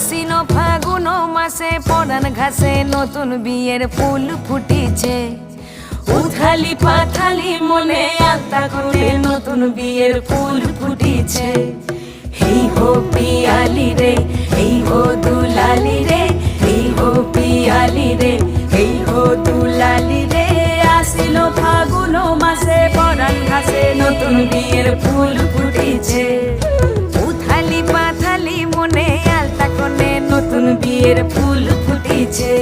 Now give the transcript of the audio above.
আশ্বিন ফাগুন মাসে পরান ঘাসে নতুন বিয়ের ফুল ফুটিছে। উথালি পাথালি মনে আত্মা করে নতুন বিয়ের ফুল ফুটিছে। এই হো পিয়ালি রে এই হো দুলালি রে এই হো পিয়ালি রে এই হো দুলালি রে। আসিল ফাগুন মাসে পরান ঘাসে নতুন বিয়ের ফুল বিয়ের ফুল ফুটিছে।